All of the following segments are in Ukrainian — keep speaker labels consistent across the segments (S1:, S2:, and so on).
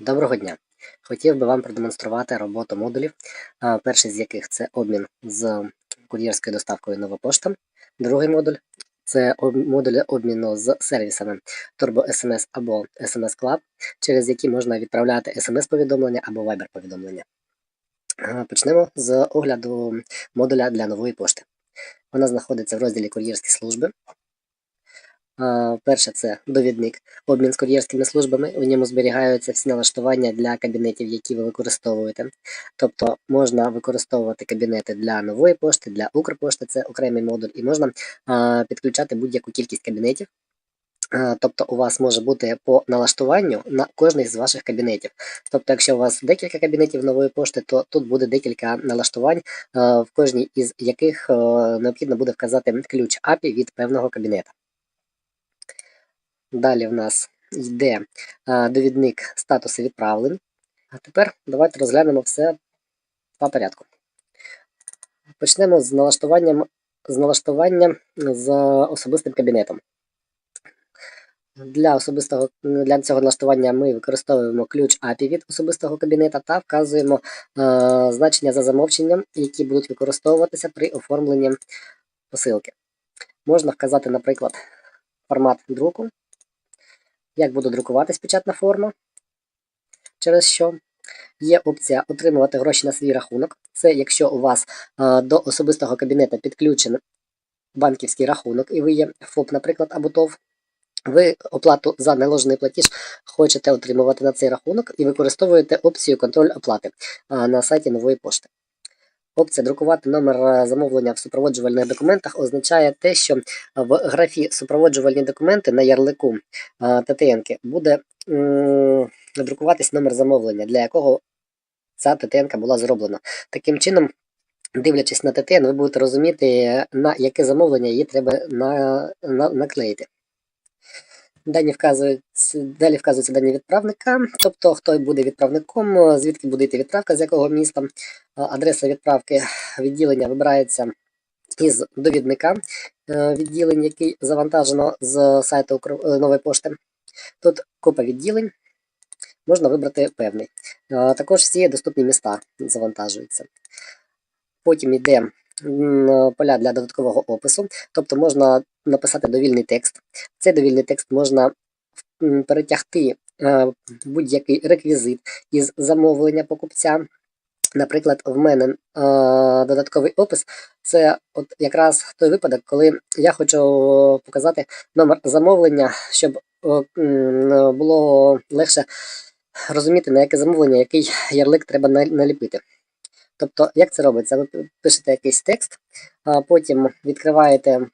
S1: Доброго дня! Хотів би вам продемонструвати роботу модулів, перший з яких це обмін з кур'єрською доставкою Нова пошта. Другий модуль це модулі обміну з сервісами Turbo SMS або SMS Club, через які можна відправляти SMS-повідомлення або Viber-повідомлення. Почнемо з огляду модуля для нової пошти. Вона знаходиться в розділі кур'єрські служби. Перше це довідник обмін з кур'єрськими службами. У ньому зберігаються всі налаштування для кабінетів, які ви використовуєте. Тобто можна використовувати кабінети для нової пошти, для Укрпошти, це окремий модуль, і можна підключати будь-яку кількість кабінетів. Тобто у вас може бути по налаштуванню на кожний з ваших кабінетів. Тобто, якщо у вас декілька кабінетів нової пошти, то тут буде декілька налаштувань, в кожній із яких необхідно буде вказати ключ API від певного кабінета. Далі в нас йде довідник статусу відправлень. А тепер давайте розглянемо все по порядку. Почнемо з налаштуванням з налаштування з особистим кабінетом. Для особистого для цього налаштування ми використовуємо ключ API від особистого кабінета та вказуємо е, значення за замовченням, які будуть використовуватися при оформленні посилки. Можна вказати, наприклад, формат друку, як буде друкуватись печатна форма, через що є опція отримувати гроші на свій рахунок. Це якщо у вас е, до особистого кабінета підключений банківський рахунок, і ви є ФОП, наприклад, або ТОВ. Ви оплату за неложений платіж хочете отримувати на цей рахунок і використовуєте опцію контроль оплати а, на сайті нової пошти. Опція друкувати номер е, замовлення в супроводжувальних документах означає те, що в графі супроводжувальні документи на ярлику ТТН буде друкуватись номер замовлення, для якого ця ТТН була зроблена. Таким чином, дивлячись на ТТН, ви будете розуміти, на яке замовлення її треба на, на, наклеїти. Дані вказуються, далі вказуються дані відправника, тобто хто буде відправником, звідки буде йти відправка, з якого міста. Адреса відправки відділення вибирається із довідника е, відділень, який завантажено з сайту е, нової пошти. Тут купа відділень, можна вибрати певний. Також всі доступні міста завантажуються. Потім йде поля для додаткового опису, тобто можна написати довільний текст. Цей довільний текст можна перетягти е, будь-який реквізит із замовлення покупця. Наприклад, в мене е, додатковий опис це от якраз той випадок, коли я хочу показати номер замовлення, щоб було легше розуміти, на яке замовлення, який ярлик треба наліпити. Тобто, як це робиться? Ви пишете якийсь текст, потім відкриваєте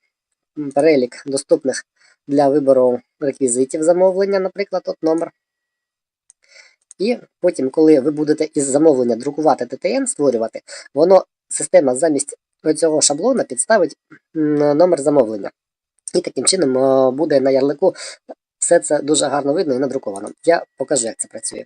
S1: перелік доступних для вибору реквізитів замовлення, наприклад, от номер. І потім, коли ви будете із замовлення друкувати ТТН, створювати, воно система замість цього шаблона підставить номер замовлення. І таким чином е, буде на ярлику все це дуже гарно видно і надруковано. Я покажу, як це працює.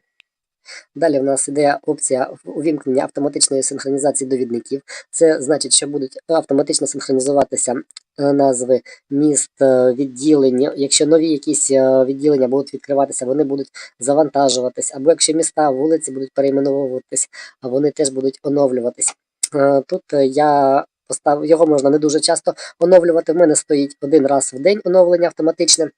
S1: Далі в нас іде опція увімкнення автоматичної синхронізації довідників. Це значить, що будуть автоматично синхронізуватися е, назви міст, е, відділень. Якщо нові якісь е, відділення будуть відкриватися, вони будуть завантажуватись, або якщо міста, вулиці будуть перейменовуватись, вони теж будуть оновлюватись. Тут я поставив його можна не дуже часто оновлювати. В мене стоїть один раз в день оновлення автоматичне.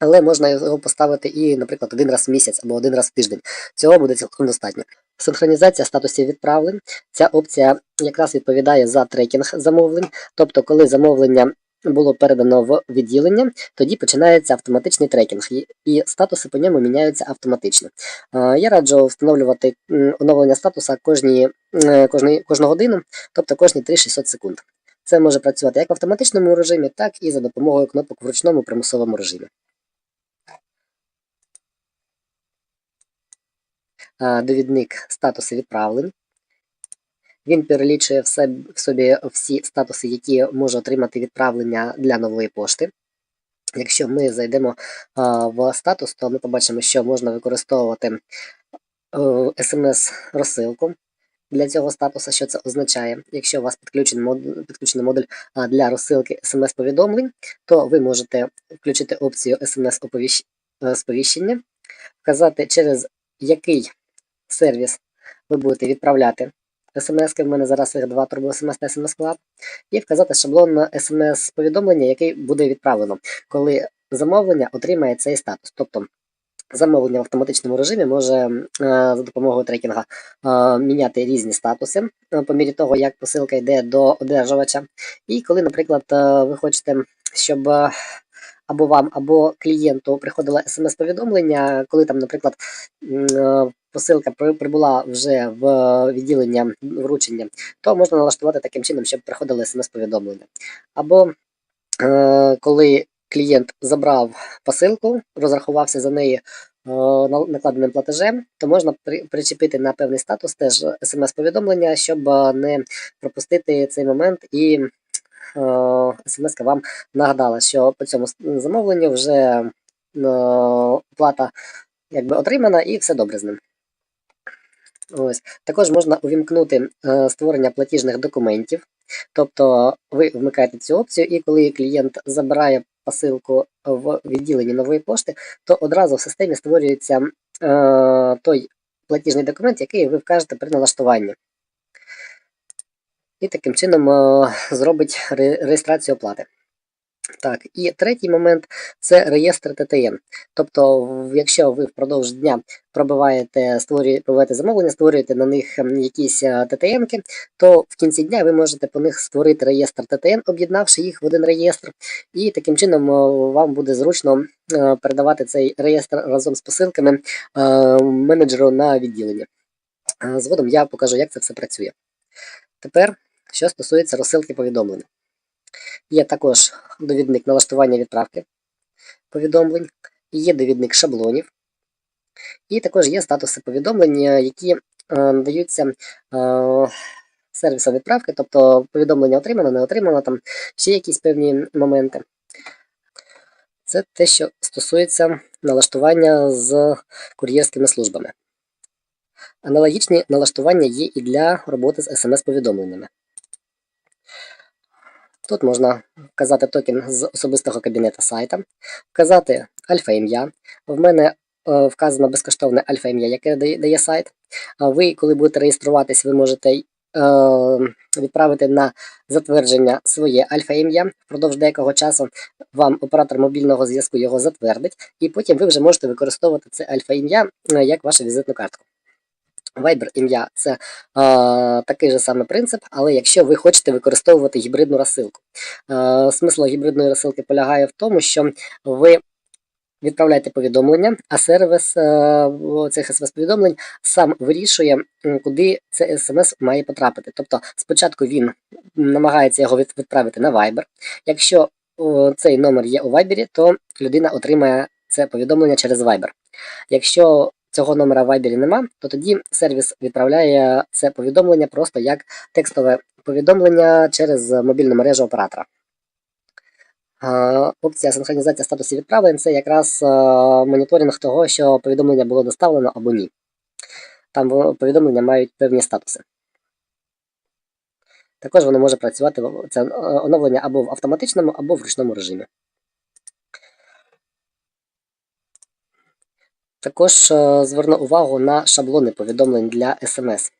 S1: Але можна його поставити і, наприклад, один раз в місяць або один раз в тиждень. Цього буде цілком достатньо. Синхронізація статусів відправлень. Ця опція якраз відповідає за трекінг замовлень. Тобто, коли замовлення було передано в відділення, тоді починається автоматичний трекінг, і- статуси по ньому міняються автоматично. Я раджу встановлювати оновлення статуса кожні, е, кожної, кожну годину, тобто кожні 3-600 секунд. Це може працювати як в автоматичному режимі, так і за допомогою кнопок в ручному примусовому режимі. Довідник статуси відправлень. Він перелічує в собі всі статуси, які може отримати відправлення для нової пошти. Якщо ми зайдемо в статус, то ми побачимо, що можна використовувати смс-розсилку для цього статуса. Що це означає? Якщо у вас підключений модуль, підключений модуль для розсилки смс-повідомлень, то ви можете включити опцію смс-сповіщення, вказати через який сервіс ви будете відправляти смс В мене зараз їх два турбо смс та смс клад і вказати шаблон на смс-повідомлення, який буде відправлено, коли замовлення отримає цей статус. Тобто замовлення в автоматичному режимі може е, за допомогою трекінга е, міняти різні статуси е, по мірі того, як посилка йде до одержувача. І коли, наприклад, ви хочете, щоб або вам, або клієнту приходило смс-повідомлення, коли там, наприклад, е, посилка прибула вже в відділення вручення, то можна налаштувати таким чином, щоб приходили смс-повідомлення. Або е, коли клієнт забрав посилку, розрахувався за неї е, накладеним платежем, то можна причепити на певний статус теж смс-повідомлення, щоб е, не пропустити цей момент і смс вам нагадала, що по цьому замовленню вже е, оплата якби отримана і все добре з ним. Ось. Також можна увімкнути е, створення платіжних документів. Тобто ви вмикаєте цю опцію, і коли клієнт забирає посилку в відділенні нової пошти, то одразу в системі створюється е, той платіжний документ, який ви вкажете при налаштуванні. І таким чином е, зробить ре- реєстрацію оплати. Так, і третій момент це реєстр ТТН. Тобто, якщо ви впродовж дня пробиваєте, створюєте, пробиваєте замовлення, створюєте на них якісь ТТНки, то в кінці дня ви можете по них створити реєстр ТТН, об'єднавши їх в один реєстр, і таким чином е, вам буде зручно е, передавати цей реєстр разом з посилками е, менеджеру на відділення. Е, Згодом я покажу, як це все працює. Тепер, що стосується розсилки повідомлень. Є також довідник налаштування відправки повідомлень, є довідник шаблонів, і також є статуси повідомлення, які е, надаються е, сервісом відправки, тобто повідомлення отримано, не отримано, там ще якісь певні моменти. Це те, що стосується налаштування з кур'єрськими службами. Аналогічні налаштування є і для роботи з смс-повідомленнями. Тут можна вказати токен з особистого кабінета сайта, вказати альфа-ім'я. В мене е, вказано безкоштовне альфа-ім'я, яке дає, сайт. Ви, коли будете реєструватись, ви можете е, відправити на затвердження своє альфа-ім'я. Впродовж деякого часу вам оператор мобільного зв'язку його затвердить, і потім ви вже можете використовувати це альфа-ім'я е, як вашу візитну картку. Viber ім'я це е, такий же самий принцип, але якщо ви хочете використовувати гібридну розсилку. Е, смисл гібридної розсилки полягає в тому, що ви відправляєте повідомлення, а сервіс е, цих смс-повідомлень сам вирішує, куди це смс має потрапити. Тобто спочатку він намагається його відправити на Viber. Якщо цей номер є у Viber, то людина отримає це повідомлення через Viber. Якщо цього номера в Viber нема, то тоді сервіс відправляє це повідомлення просто як текстове повідомлення через мобільну мережу оператора. Опція синхронізація статусів відправлень це якраз е, моніторинг того, що повідомлення було доставлено або ні. Там повідомлення мають певні статуси. Також воно може працювати це е, оновлення або в автоматичному, або в ручному режимі. Також е, зверну увагу на шаблони повідомлень для SMS.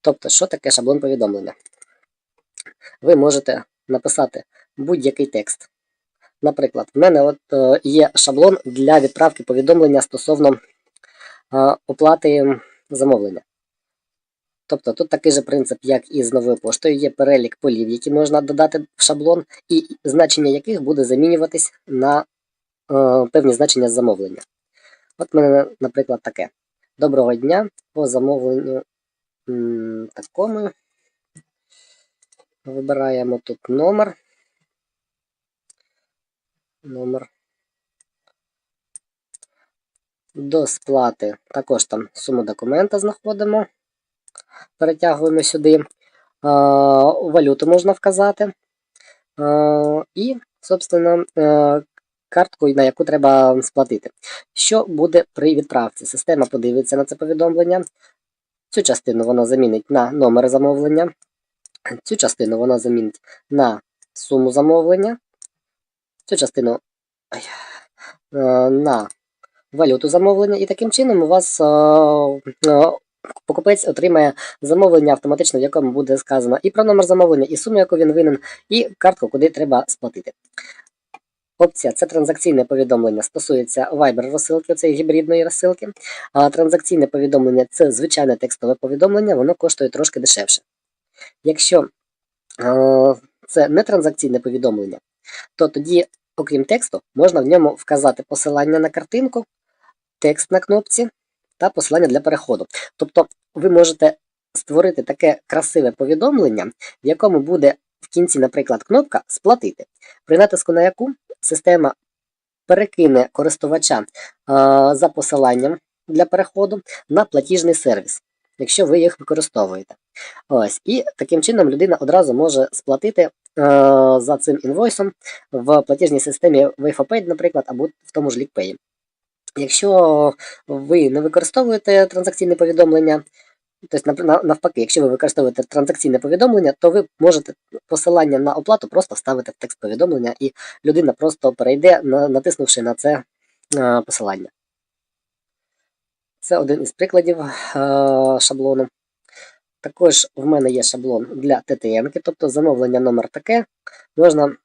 S1: Тобто, що таке шаблон повідомлення? Ви можете написати будь-який текст. Наприклад, в мене от е, є шаблон для відправки повідомлення стосовно е, оплати замовлення. Тобто тут такий же принцип, як і з новою поштою, є перелік полів, які можна додати в шаблон, і значення яких буде замінюватись на певні значення замовлення. От мене, наприклад, таке. Доброго дня по замовленню такому. Вибираємо тут номер. Номер. До сплати також там суму документа знаходимо. Перетягуємо сюди. Валюту можна вказати. І, собственно, картку, на яку треба сплатити. Що буде при відправці? Система подивиться на це повідомлення. Цю частину вона замінить на номер замовлення. Цю частину вона замінить на суму замовлення. Цю частину е, на валюту замовлення, і таким чином у вас е, е, покупець отримає замовлення автоматично, в якому буде сказано і про номер замовлення, і суму, яку він винен, і картку, куди треба сплатити. Опція це транзакційне повідомлення стосується Viber розсилки, цієї гібридної розсилки. А транзакційне повідомлення це звичайне текстове повідомлення, воно коштує трошки дешевше. Якщо е, це не транзакційне повідомлення, то тоді, окрім тексту, можна в ньому вказати посилання на картинку, текст на кнопці та посилання для переходу. Тобто ви можете створити таке красиве повідомлення, в якому буде в кінці, наприклад, кнопка Сплатити, при натиску на яку система перекине користувача за посиланням для переходу на платіжний сервіс, якщо ви їх використовуєте. Ось, І таким чином людина одразу може сплатити за цим інвойсом в платіжній системі WayFoPay, наприклад, або в тому ж LickPay. Якщо ви не використовуєте транзакційне повідомлення, тобто навпаки, якщо ви використовуєте транзакційне повідомлення, то ви можете посилання на оплату просто вставити в текст повідомлення, і людина просто перейде, натиснувши на це посилання. Це один із прикладів шаблону. Також в мене є шаблон для ТТН, тобто замовлення номер таке, можна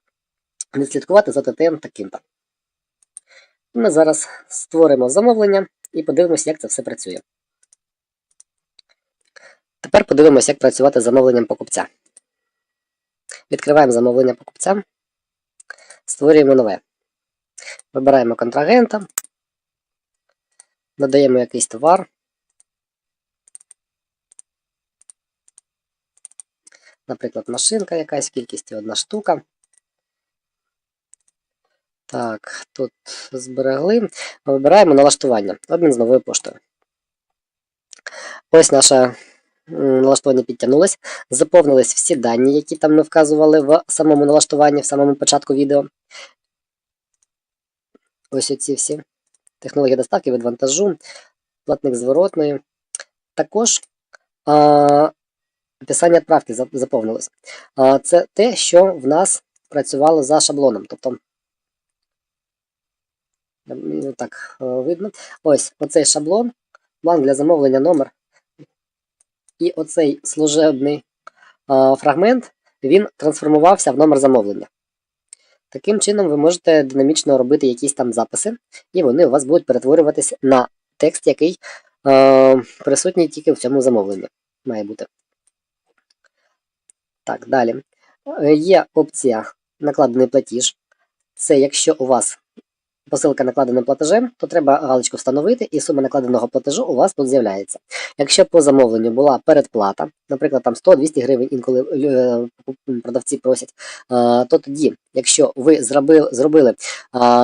S1: відслідкувати за ТТН таким-то. Ми зараз створимо замовлення і подивимося, як це все працює. Тепер подивимося, як працювати з замовленням покупця. Відкриваємо замовлення покупця, створюємо нове. Вибираємо контрагента, надаємо якийсь товар. Наприклад, машинка якась, кількістю одна штука. Так, тут зберегли. Вибираємо налаштування. Обмін з новою поштою. Ось наше налаштування підтягнулось. Заповнились всі дані, які там ми вказували в самому налаштуванні, в самому початку відео. Ось оці всі. Технологія доставки від вантажу, платник зворотної. Також а, описання відправки заповнилось. А, Це те, що в нас працювало за шаблоном. Тобто так е, видно. Ось оцей шаблон, план для замовлення номер. І оцей служебний фрагмент він трансформувався в номер замовлення. Таким чином, ви можете динамічно робити якісь там записи, і вони у вас будуть перетворюватися на текст, який присутній тільки в цьому замовленні. Має бути. Так, далі. Е, є опція накладений платіж. Це якщо у вас посилка накладеним платежем, то треба галочку встановити, і сума накладеного платежу у вас тут з'являється. Якщо по замовленню була передплата, наприклад, там 100-200 гривень, інколи е, продавці просять, то тоді, якщо ви зробили, зробили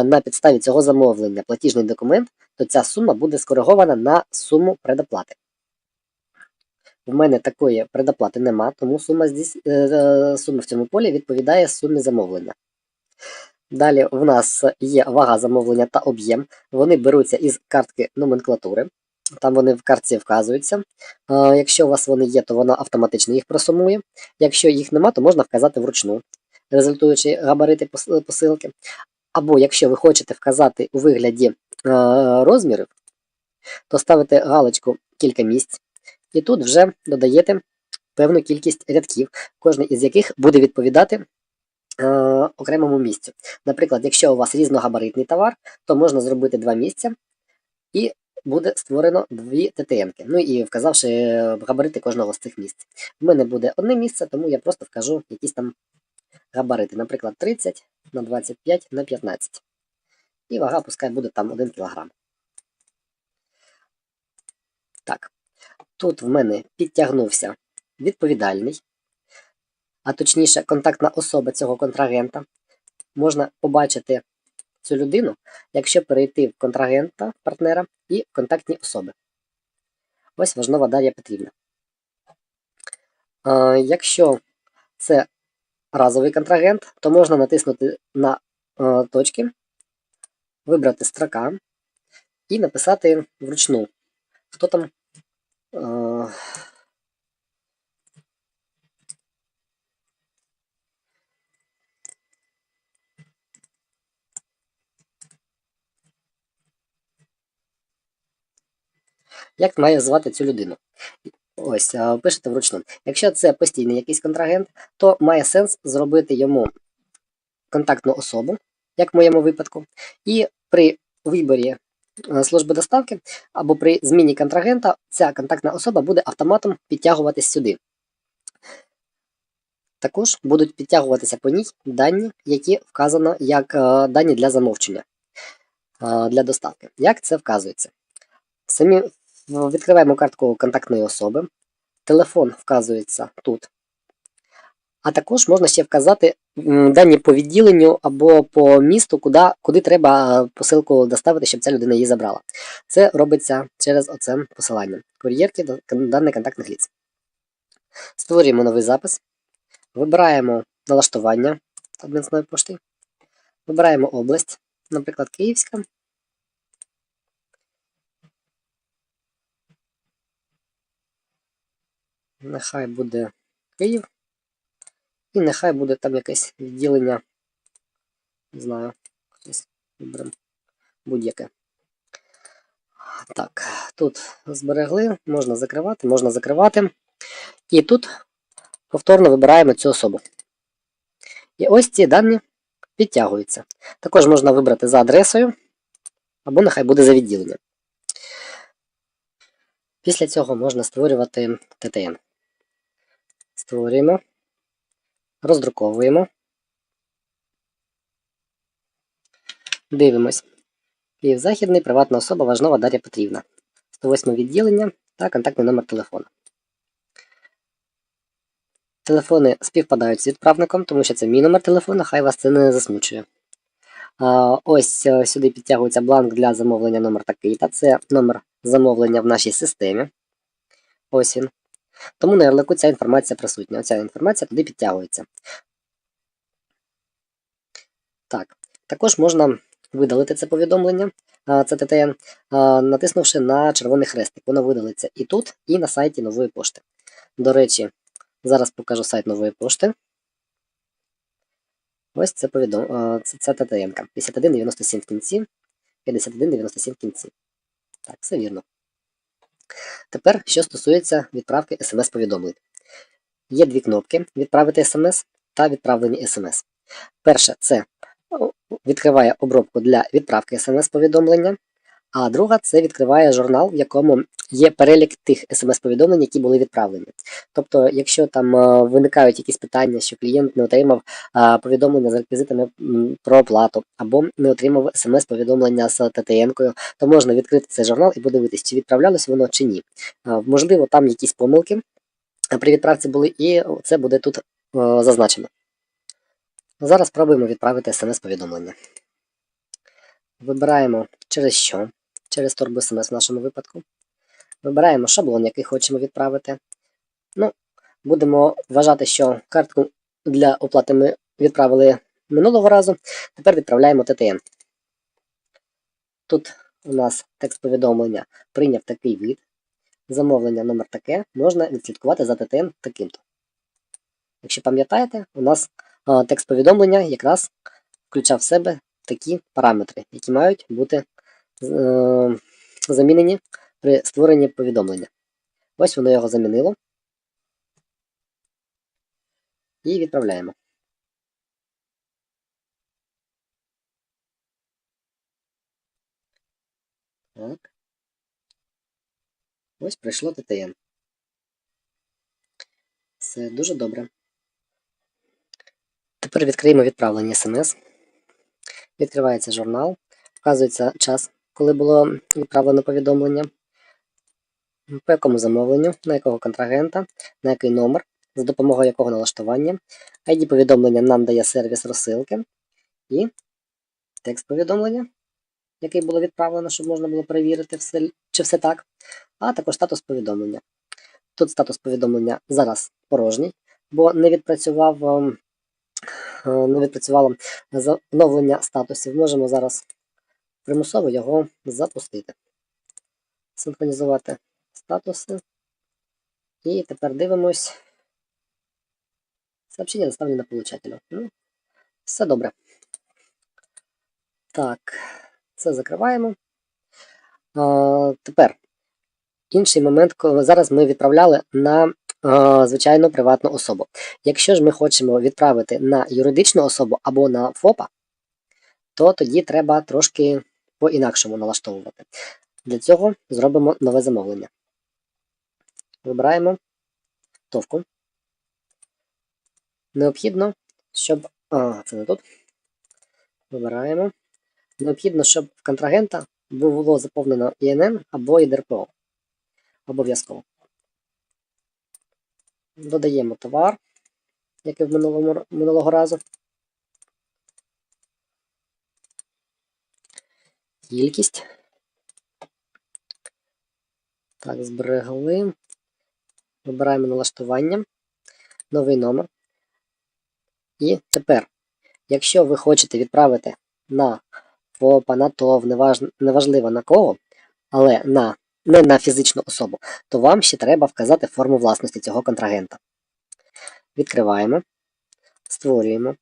S1: на підставі цього замовлення платіжний документ, то ця сума буде скоригована на суму предоплати. В мене такої предоплати нема, тому сума здесь, е, е, сума в цьому полі відповідає сумі замовлення. Далі в нас є вага замовлення та об'єм. Вони беруться із картки номенклатури. Там вони в картці вказуються. Якщо у вас вони є, то вона автоматично їх просумує. Якщо їх нема, то можна вказати вручну, результуючи габарити посилки. Або якщо ви хочете вказати у вигляді розмірів, то ставите галочку кілька місць, і тут вже додаєте певну кількість рядків, кожен із яких буде відповідати Е, окремому місцю. Наприклад, якщо у вас різногабаритний товар, то можна зробити два місця і буде створено дві ТТНки. Ну і вказавши габарити кожного з цих місць. У мене буде одне місце, тому я просто вкажу якісь там габарити, наприклад, 30 на 25 на 15. І вага пускай буде там 1 кг. Так, тут в мене підтягнувся відповідальний а точніше, контактна особа цього контрагента, можна побачити цю людину, якщо перейти в контрагента партнера і контактні особи. Ось важлива Дар'я Петрівна. Якщо це разовий контрагент, то можна натиснути на точки, вибрати строка і написати вручну, хто там. Як має звати цю людину? Ось, пишете вручну. Якщо це постійний якийсь контрагент, то має сенс зробити йому контактну особу, як в моєму випадку, і при виборі е, служби доставки або при зміні контрагента ця контактна особа буде автоматом підтягуватись сюди. Також будуть підтягуватися по ній дані, які вказано як е, дані для замовчення е, для доставки. Як це вказується? Самі відкриваємо картку контактної особи, телефон вказується тут. А також можна ще вказати дані по відділенню або по місту, куди, куди треба е, посилку доставити, щоб ця людина її забрала. Це робиться через оце посилання. Кур'єрки даних контактних ліц. Створюємо новий запис. Вибираємо налаштування адмінсної пошти. Вибираємо область, наприклад, Київська. Нехай буде Київ. І нехай буде там якесь відділення. Не знаю, будь-яке. Так, тут зберегли, можна закривати, можна закривати. І тут повторно вибираємо цю особу. І ось ці дані підтягуються. Також можна вибрати за адресою, або нехай буде за відділенням. Після цього можна створювати ТТН. Створюємо, роздруковуємо. Дивимось. Київ Західний, приватна особа Важнова Дар'я Петрівна. 108 відділення та контактний номер телефону. Телефони співпадають з відправником, тому що це мій номер телефону, хай вас це не засмучує. Ось е, сюди підтягується бланк для замовлення номер такий, та це номер замовлення в нашій системі. Ось він. Тому на ярлику ця інформація присутня. Оця інформація туди підтягується. Так, також можна видалити це повідомлення, це ТТН, натиснувши на червоний хрестик. Воно видалиться і тут, і на сайті нової пошти. До речі, зараз покажу сайт нової пошти. Ось це повідом... це, це ТТН. 5197 в кінці, 5197 в кінці. Так, все вірно. Тепер, що стосується відправки смс-повідомлень. Є дві кнопки: відправити смс та відправлені смс. Перша це відкриває обробку для відправки смс-повідомлення, а друга це відкриває журнал, в якому є перелік тих смс-повідомлень, які були відправлені. Тобто, якщо там е, виникають якісь питання, що клієнт не отримав е, повідомлення з реквізитами про оплату, або не отримав смс-повідомлення з ТТН-кою, то можна відкрити цей журнал і подивитись, чи відправлялось воно чи ні. Е, Можливо, там якісь помилки при відправці були, і це буде тут зазначено. Зараз спробуємо відправити смс-повідомлення. Вибираємо через що, через торбу смс в нашому випадку. Вибираємо шаблон, який хочемо відправити. Ну, будемо вважати, що картку для оплати ми відправили минулого разу. Тепер відправляємо ТТН. Тут у нас текст повідомлення прийняв такий вид. Замовлення номер таке, можна відслідкувати за ТТН таким-то. Якщо пам'ятаєте, у нас текст повідомлення якраз включав в себе такі параметри, які мають бути замінені при створенні повідомлення. Ось воно його замінило. І відправляємо. Так. Ось прийшло ТТН. Все дуже добре. Тепер відкриємо відправлення смс. Відкривається журнал, вказується час, коли було відправлено повідомлення, по якому замовленню, на якого контрагента, на який номер, за допомогою якого налаштування, ID повідомлення нам дає сервіс розсилки і текст повідомлення, який було відправлено, щоб можна було перевірити, все, чи все так, а також статус повідомлення. Тут статус повідомлення зараз порожній, бо не відпрацював. ем, е, не відпрацювало оновлення статусів. Можемо зараз примусово його запустити. Синхронізувати статуси. І тепер дивимось. Сообщення доставлено получателю. Ну, все добре. Так, це закриваємо. А, тепер інший момент, коли зараз ми відправляли на е, звичайну приватну особу. Якщо ж ми хочемо відправити на юридичну особу або на ФОПа, то тоді треба трошки по-інакшому налаштовувати. Для цього зробимо нове замовлення. Вибираємо товку. Необхідно, щоб. А, це не тут. Вибираємо. Необхідно, щоб в контрагента було заповнено ІНН або ІДРПО. Обов'язково. Додаємо товар, як і в минулого разу. Кількість. Так, зберегли. Вибираємо налаштування, новий номер. І тепер, якщо ви хочете відправити на ФОПа, на ТОВ, неважливо на кого, але на, не на фізичну особу, то вам ще треба вказати форму власності цього контрагента. Відкриваємо, створюємо,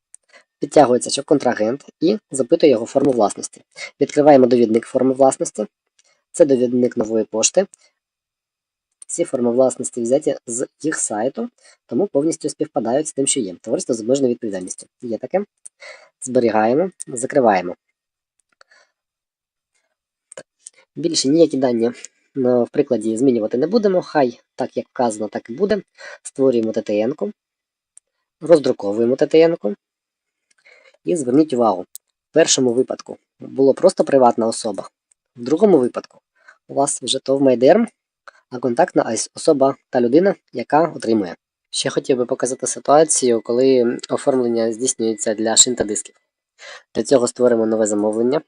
S1: підтягується що контрагент і запитує його форму власності. Відкриваємо довідник форми власності. Це довідник нової пошти. Ці форми власності взяті з їх сайту, тому повністю співпадають з тим, що є. Товариство з обмеженою відповідальністю. Є таке. Зберігаємо, закриваємо. Більше ніякі дані ну, в прикладі змінювати не будемо. Хай так, як вказано, так і буде. Створюємо ТТН-ку, роздруковуємо ТТН-ку. І зверніть увагу, в першому випадку було просто приватна особа. В другому випадку у вас вже ТОВ Майдерм, а контактна особа та людина, яка отримує. Ще хотів би показати ситуацію, коли оформлення здійснюється для шин та дисків. Для цього створимо нове замовлення.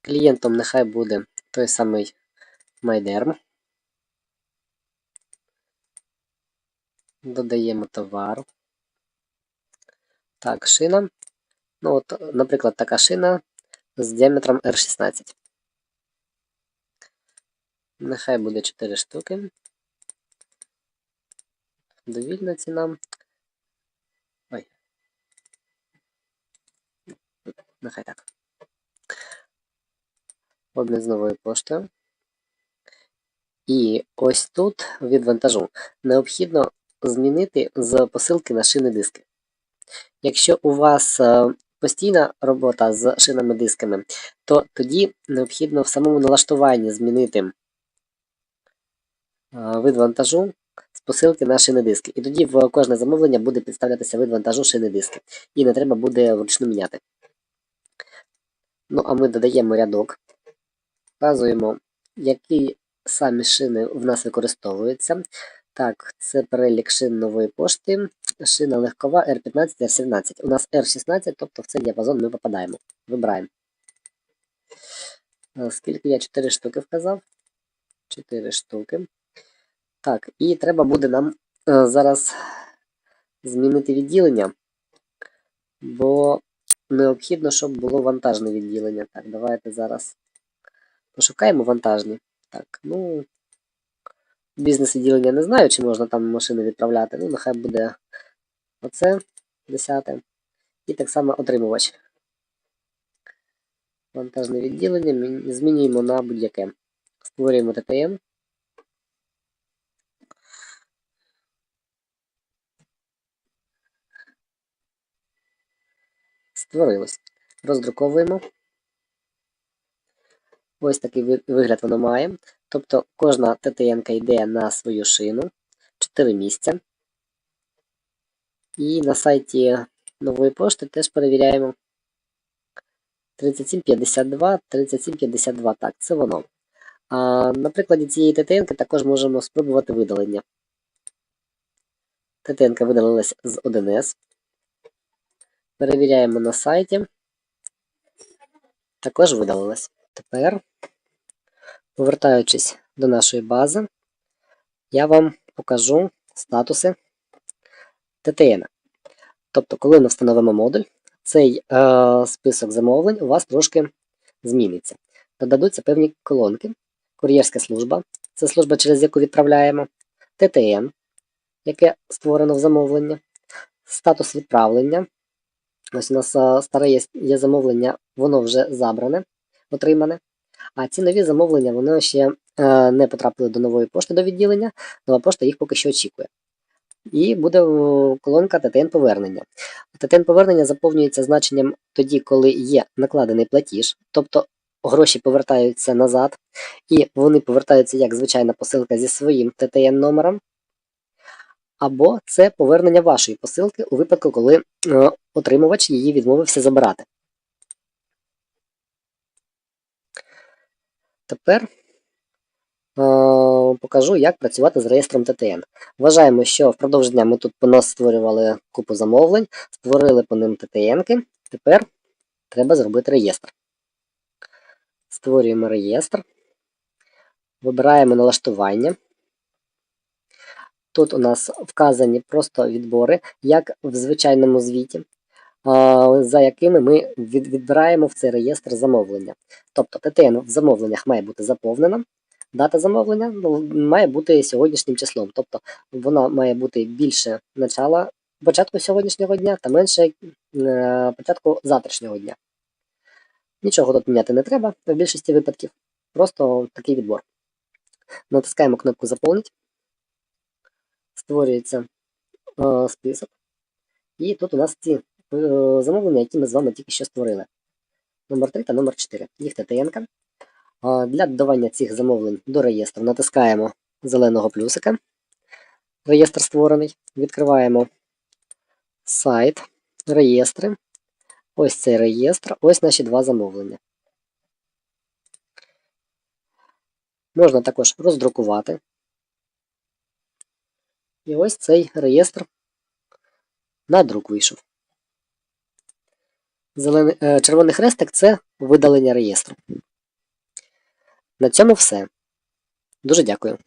S1: Клієнтом нехай буде той самий Майдерм. Додаємо товар. Так, шина. Ну, от, наприклад, така шина з діаметром R16. Нехай буде 4 штуки. Довільна ціна. Ой. Нехай так. Обмін з новою поштою. І ось тут від вантажу необхідно змінити з посилки на шини диски. Якщо у вас е, постійна робота з шинами дисками, то тоді необхідно в самому налаштуванні змінити е, вид вантажу з посилки на шини диски. І тоді в кожне замовлення буде підставлятися вид вантажу шини диски. І не треба буде вручну міняти. Ну, а ми додаємо рядок, вказуємо, які самі шини в нас використовуються. Так, це перелік шин нової пошти. Шина легкова R15, R17. У нас R16, тобто в цей діапазон ми попадаємо. Вибираємо. Е, Скільки я 4 штуки вказав? 4 штуки. Так, і треба буде нам е, зараз змінити відділення, бо необхідно, щоб було вантажне відділення. Так, давайте зараз пошукаємо вантажні. Так, ну. Бізнес-відділення не знаю, чи можна там машини відправляти. Ну, нехай буде оце 10. І так само отримувач. Вантажне відділення змінюємо на будь-яке. Створюємо ТТН. Створилось. Роздруковуємо. Ось такий вигляд воно має. Тобто кожна ТТН йде на свою шину. 4 місця. І на сайті нової пошти теж перевіряємо. 3752, 3752. Так, це воно. А на прикладі цієї ТТН також можемо спробувати видалення. ТТН видалилась з 1С. Перевіряємо на сайті. Також видалилась. Тепер, повертаючись до нашої бази, я вам покажу статуси ТТН. Тобто, коли ми встановимо модуль, цей е, список замовлень у вас трошки зміниться. Додадуться певні колонки. Кур'єрська служба це служба, через яку відправляємо. ТТН, яке створено в замовленні. Статус відправлення. Ось у нас е, старе є, є замовлення, воно вже забране, отримане. А ці нові замовлення вони ще е, не потрапили до нової пошти до відділення. Нова пошта їх поки що очікує. І буде колонка ТТН повернення. ТТН повернення заповнюється значенням тоді, коли є накладений платіж, тобто гроші повертаються назад, і вони повертаються як звичайна посилка зі своїм ТТН номером. Або це повернення вашої посилки у випадку, коли е, отримувач її відмовився забирати. Тепер е, покажу, як працювати з реєстром ТТН. Вважаємо, що впродовж дня ми тут по нас створювали купу замовлень, створили по ним ТТНки. Тепер треба зробити реєстр. Створюємо реєстр, вибираємо налаштування. Тут у нас вказані просто відбори, як в звичайному звіті, за якими ми відбираємо в цей реєстр замовлення. Тобто ТТН в замовленнях має бути заповнена, дата замовлення ну, має бути сьогоднішнім числом. Тобто вона має бути більше начала початку сьогоднішнього дня та менше е, початку завтрашнього дня. Нічого тут міняти не треба в більшості випадків. Просто такий відбор. Натискаємо кнопку Заповнити. Створюється е, список. І тут у нас ці е, замовлення, які ми з вами тільки що створили. Номер 3 та номер 4. Їх ТТН. Для додавання цих замовлень до реєстру натискаємо зеленого плюсика. Реєстр створений. Відкриваємо сайт, реєстри. Ось цей реєстр, ось наші два замовлення. Можна також роздрукувати. І ось цей реєстр на друк вийшов. Зелений, е, червоний хрестик це видалення реєстру. На цьому все. Дуже дякую.